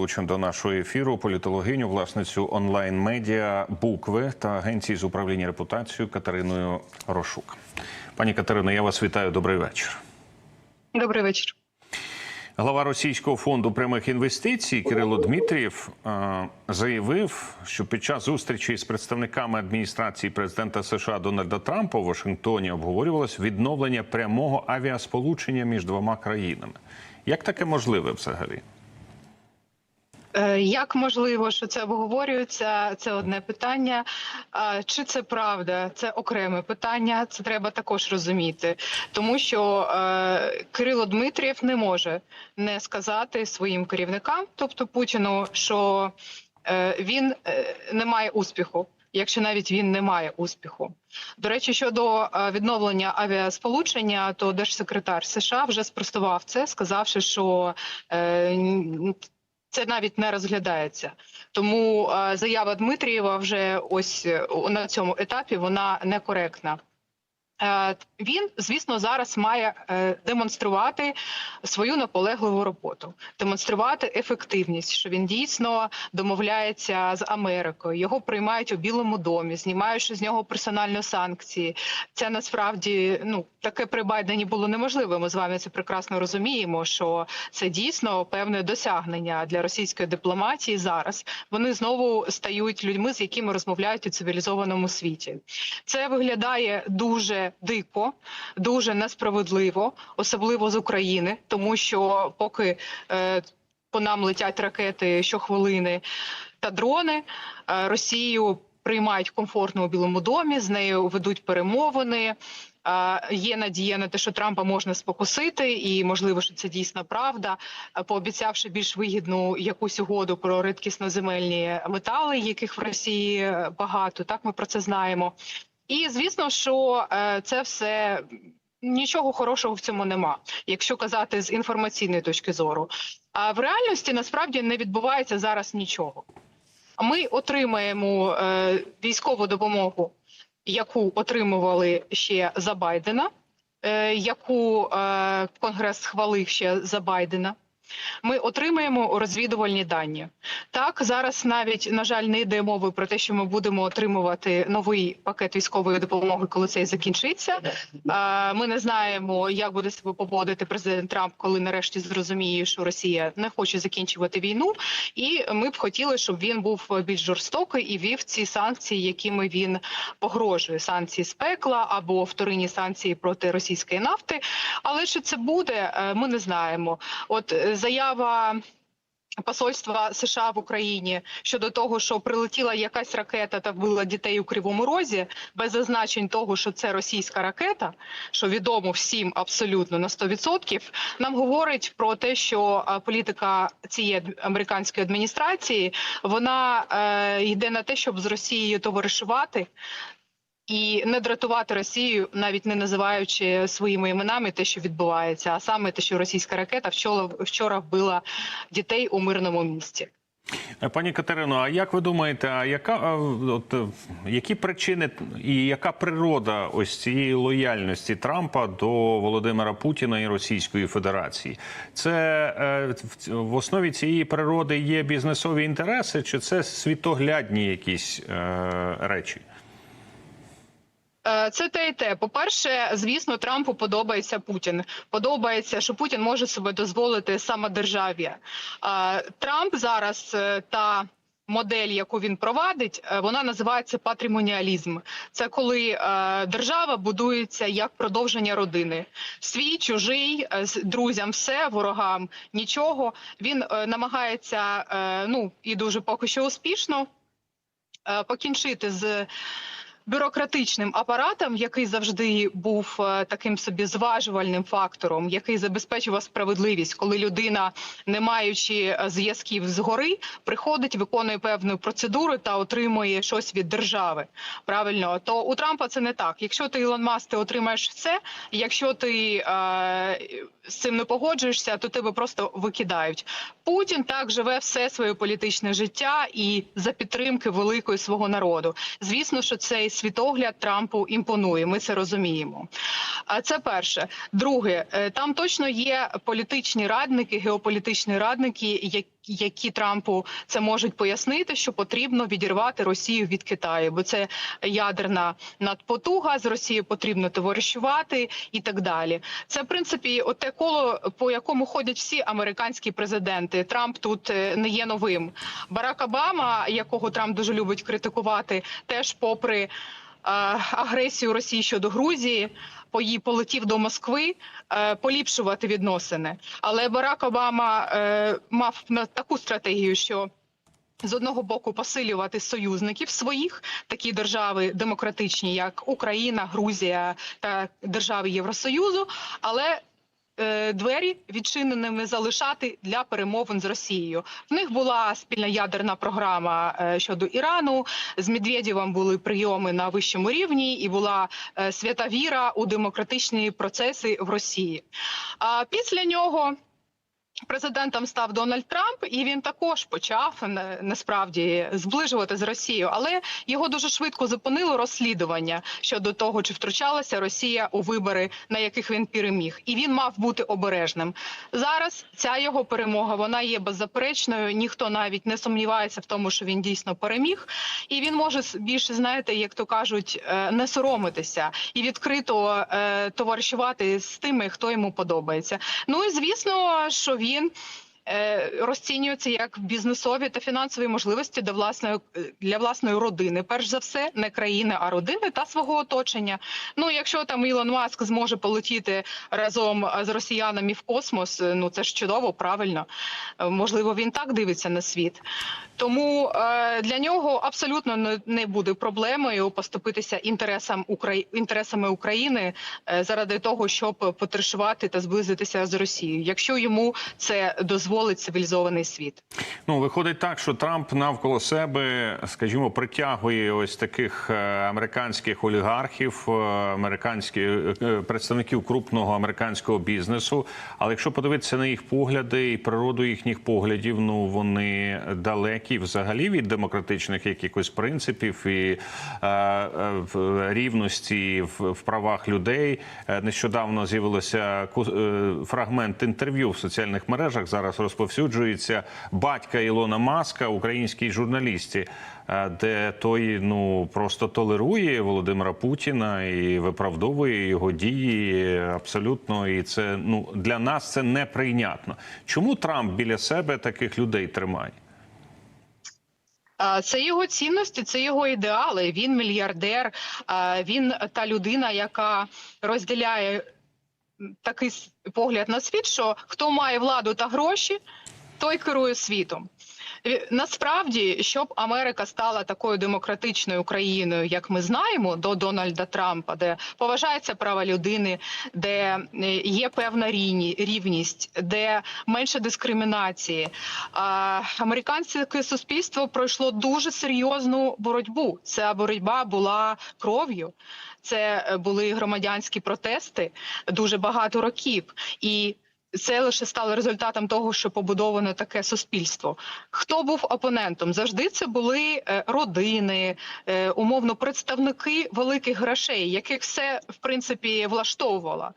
залучимо до нашого ефіру політологиню, власницю онлайн-медіа Букви та агенції з управління репутацією Катериною Рошук. Пані Катерино, я вас вітаю. Добрий вечір. Добрий вечір. Глава Російського фонду прямих інвестицій Кирило Дмитрієв е, заявив, що під час зустрічі з представниками адміністрації президента США Дональда Трампа у Вашингтоні обговорювалось відновлення прямого авіасполучення між двома країнами. Як таке можливе взагалі? Е, Як можливо, що це обговорюється? Це одне питання. Чи це правда? Це окреме питання. Це треба також розуміти, тому що е, Кирило Дмитрієв не може не сказати своїм керівникам, тобто Путіну, що е, він не має успіху. Якщо навіть він не має успіху, до речі, щодо відновлення авіасполучення, то держсекретар США вже спростував це, сказавши, що це навіть не розглядається. Тому е, заява Дмитрієва вже ось е, на цьому етапі вона некоректна. Е, Він, звісно, зараз має е, демонструвати свою наполегливу роботу, демонструвати ефективність, що він дійсно домовляється з Америкою. Його приймають у Білому домі, знімаючи з нього персональні санкції. Це насправді ну таке при Байдені було неможливо. Ми з вами це прекрасно розуміємо. Що це дійсно певне досягнення для російської дипломатії зараз. Вони знову стають людьми, з якими розмовляють у цивілізованому світі. Це виглядає дуже дико, дуже несправедливо, особливо з України, тому що поки е, по нам летять ракети щохвилини та дрони, е, Росію приймають комфортно у Білому домі, з нею ведуть перемовини. Е, Є надія на те, що Трампа можна спокусити, і можливо, що це дійсна правда, е, пообіцявши більш вигідну якусь угоду про рідкісноземельні метали, яких в Росії е, багато. Так ми про це знаємо. І звісно, що е, це все нічого хорошого в цьому нема, якщо казати з інформаційної точки зору. А в реальності насправді не відбувається зараз нічого. Ми отримаємо е, військову допомогу, яку отримували ще за Байдена, е, яку Конгрес схвалив ще за Байдена. Ми отримаємо розвідувальні дані. Так зараз навіть на жаль не йде мови про те, що ми будемо отримувати новий пакет військової допомоги, коли цей закінчиться. Ми не знаємо, як буде себе поводити президент Трамп, коли нарешті зрозуміє, що Росія не хоче закінчувати війну, і ми б хотіли, щоб він був більш жорстокий і вів ці санкції, якими він погрожує санкції з пекла або вторинні санкції проти російської нафти. Але що це буде, е, ми не знаємо. От е, заява. Посольства США в Україні щодо того, що прилетіла якась ракета та вбила дітей у Кривому Розі, без зазначень того, що це російська ракета, що відомо всім абсолютно на 100%, нам говорить про те, що політика цієї американської адміністрації вона е, йде на те, щоб з Росією товаришувати. І не дратувати Росію, навіть не називаючи своїми іменами те, що відбувається, а саме те, що російська ракета вчора, вчора вбила дітей у мирному місті. Е, Пані Катерино, а як ви думаєте, а яка от е, які причини і яка природа ось цієї лояльності Трампа до Володимира Путіна і Російської Федерації? Це е, в основі цієї природи є бізнесові інтереси, чи це світоглядні якісь речі? Е, Це те і те. По-перше, звісно, Трампу подобається Путін. Подобається, що Путін може себе дозволити самодержав'я. Е, Трамп зараз е, та. Модель, яку він провадить, вона називається патрімоніалізм. Це коли держава будується як продовження родини. Свій, чужий, друзям все, ворогам нічого. Він намагається, ну і дуже поки що успішно, покінчити з бюрократичним апаратом, який завжди був е, таким собі зважувальним фактором, який забезпечував справедливість, коли людина, не маючи е, зв'язків згори, приходить, виконує певну процедуру та отримує щось від держави. Правильно, то у Трампа це не так. Якщо ти Ілон Маск, ти отримаєш все. Якщо ти е, з цим не погоджуєшся, то тебе просто викидають. Путін так живе все своє політичне життя і за підтримки великої свого народу. Звісно, що цей світогляд Трампу імпонує. Ми це розуміємо. А це перше. Друге, е, там точно є політичні радники, геополітичні радники, які які Трампу це можуть пояснити, що потрібно відірвати Росію від Китаю, бо це ядерна надпотуга. З Росією потрібно товаришувати і так далі. Це в принципі оте коло, по якому ходять всі американські президенти. Трамп тут е, не є новим. Барак Обама, якого Трамп дуже любить критикувати, теж попри. е, Агресію Росії щодо Грузії полетів до Москви е, поліпшувати відносини. Але Барак Обама е, мав таку стратегію, що з одного боку посилювати союзників своїх, такі держави демократичні, як Україна, Грузія та держави Євросоюзу, але Двері відчиненими залишати для перемовин з Росією. В них була спільна ядерна програма е, щодо Ірану. З Медведєвим були прийоми на вищому рівні, і була е, свята віра у демократичні процеси в Росії. А після нього президентом став Дональд Трамп, і він також почав насправді зближувати з Росією, але його дуже швидко зупинило розслідування щодо того, чи втручалася Росія у вибори, на яких він переміг, і він мав бути обережним. Зараз ця його перемога вона є беззаперечною. Ніхто навіть не сумнівається в тому, що він дійсно переміг, і він може більше знаєте, як то кажуть, е, не соромитися і відкрито е, товаришувати з тими, хто йому подобається. Ну і звісно, що він. Е, Розцінюється як бізнесові та фінансові можливості для власної для власної родини, перш за все, не країни, а родини та свого оточення. Ну, якщо там Ілон Маск зможе полетіти разом з росіянами в космос, е, ну це ж чудово, правильно. Е, Можливо, він так дивиться на світ. Тому е, для нього абсолютно не, не буде проблемою поступитися інтересам інтересами України е, заради того, щоб потрешувати та зблизитися з Росією, якщо йому це дозволить цивілізований світ. Ну, виходить так, що Трамп навколо себе, скажімо, притягує ось таких е, американських олігархів, е, американських е, представників крупного американського бізнесу. Але якщо подивитися на їх погляди і природу їхніх поглядів, ну вони далекі взагалі від демократичних якихось принципів і е, е, рівності в, в правах людей. Нещодавно з'явилося фрагмент інтерв'ю в соціальних мережах. Зараз розповсюджується батька Ілона Маска, українській журналісті, е, де той ну просто толерує Володимира Путіна і виправдовує його дії абсолютно. І це ну для нас це неприйнятно. Чому Трамп біля себе таких людей тримає? Це його цінності, це його ідеали. Він мільярдер. Він та людина, яка розділяє такий погляд на світ, що хто має владу та гроші, той керує світом. Насправді, щоб Америка стала такою демократичною країною, як ми знаємо, до Дональда Трампа, де поважаються права людини, де е, є певна рівність, де менше дискримінації. Американське суспільство пройшло дуже серйозну боротьбу. Ця боротьба була кров'ю. Це е, були громадянські протести дуже багато років і. Це лише стало результатом того, що побудовано таке суспільство. Хто був опонентом? Завжди це були е, родини, е, умовно представники великих грошей, яких все в принципі влаштовувало.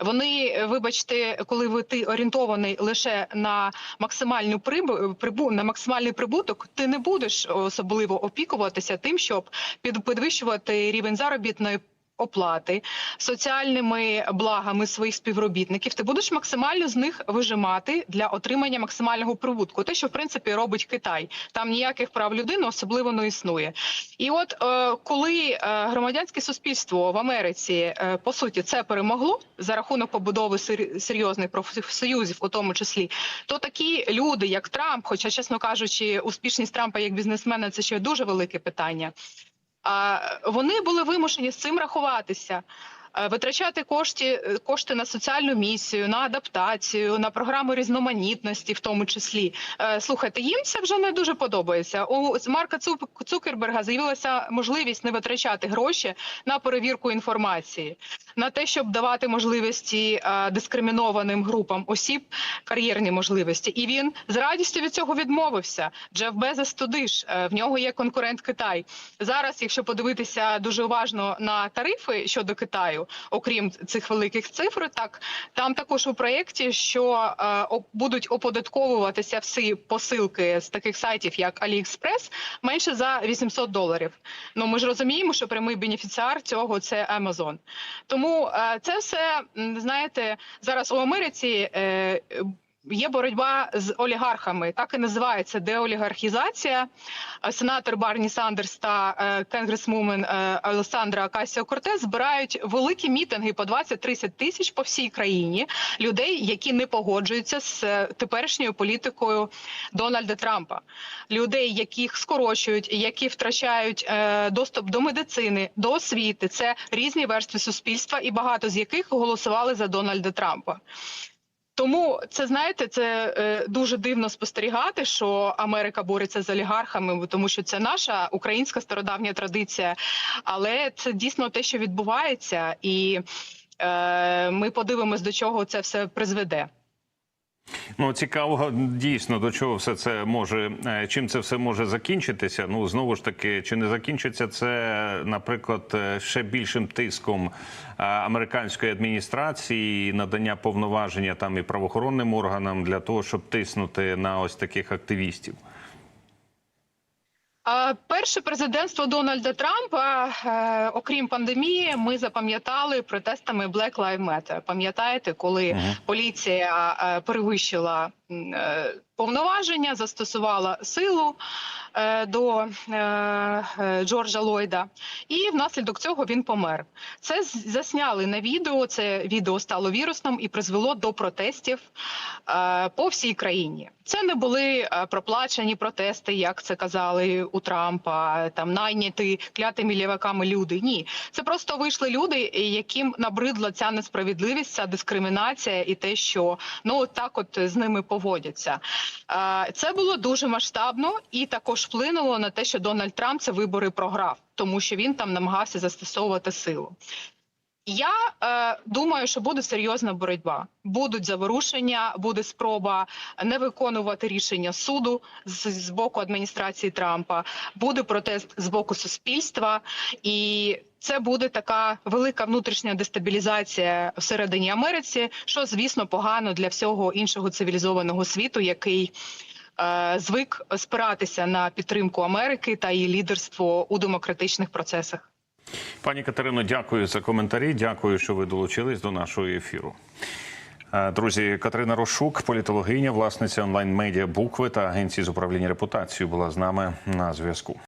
Вони, е, вибачте, коли ви ти орієнтований лише на максимальну прибу, прибу на максимальний прибуток, ти не будеш особливо опікуватися тим, щоб підвищувати рівень заробітної оплати соціальними благами своїх співробітників, ти будеш максимально з них вижимати для отримання максимального прибутку. Те, що в принципі робить Китай, там ніяких прав людини особливо не існує. І от е, коли е, громадянське суспільство в Америці е, по суті це перемогло за рахунок побудови сер- серйозних профсоюзів, у тому числі, то такі люди, як Трамп, хоча чесно кажучи, успішність Трампа як бізнесмена це ще дуже велике питання. Вони були вимушені з цим рахуватися. Е, Витрачати кошти, кошти на соціальну місію, на адаптацію, на програму різноманітності, в тому числі. Е, Слухайте, їм це вже не дуже подобається. У Марка Цукерберга з'явилася можливість не витрачати гроші на перевірку інформації, на те, щоб давати можливості е, дискримінованим групам осіб кар'єрні можливості. І він з радістю від цього відмовився. Джеф Безос туди ж е, в нього є конкурент Китай. Зараз, якщо подивитися дуже уважно на тарифи щодо Китаю, знаю, окрім цих великих цифр, так там також у проєкті, що е, будуть оподатковуватися всі посилки з таких сайтів, як AliExpress, менше за 800 доларів. Ну ми ж розуміємо, що прямий бенефіціар цього це Amazon. Тому е, це все знаєте зараз у Америці. Е, Є боротьба з олігархами, так і називається деолігархізація. Е, Сенатор Барні Сандерс та е, конгресвумен е, Олександра Акасіо Кортес збирають великі мітинги по 20-30 тисяч по всій країні людей, які не погоджуються з теперішньою політикою Дональда Трампа, людей, яких скорочують, які втрачають доступ до медицини, до освіти. Це різні верстви суспільства, і багато з яких голосували за Дональда Трампа. Тому це знаєте, це е, дуже дивно спостерігати, що Америка бореться з олігархами, тому що це наша українська стародавня традиція, але це дійсно те, що відбувається, і е, ми подивимось, до чого це все призведе. Ну цікаво дійсно до чого все це може, е, чим це все може закінчитися. Ну знову ж таки, чи не закінчиться це, наприклад, е, ще більшим тиском е, американської адміністрації, надання повноваження там і правоохоронним органам для того, щоб тиснути на ось таких активістів. Перше президентство Дональда Трампа, е, окрім пандемії, ми запам'ятали протестами Black Lives Matter. Пам'ятаєте, коли Мгм. поліція е, перевищила е, повноваження, застосувала силу е, до е, е, Джорджа Ллойда, і внаслідок цього він помер. Це засняли на відео. Це відео стало вірусним і призвело до протестів е, по всій країні. Це не були е, проплачені протести, як це казали у Трампа, там найняті клятими ліваками люди. Ні, це просто вийшли люди, яким набридла ця несправедливість, ця дискримінація і те, що ну так, от з ними поводяться. Це було дуже масштабно і також вплинуло на те, що Дональд Трамп це вибори програв, тому що він там намагався застосовувати силу. Я е, думаю, що буде серйозна боротьба. Будуть заворушення, буде спроба не виконувати рішення суду з, з боку адміністрації Трампа. Буде протест з боку суспільства, і це буде така велика внутрішня дестабілізація всередині Америці, що звісно погано для всього іншого цивілізованого світу, який е, звик спиратися на підтримку Америки та її лідерство у демократичних процесах. Пані Катерино, дякую за коментарі. Дякую, що ви долучились до нашого ефіру. Е, Друзі, Катерина Рошук, політологиня, власниця онлайн-медіа букви та агенції з управління репутацією, була з нами на зв'язку.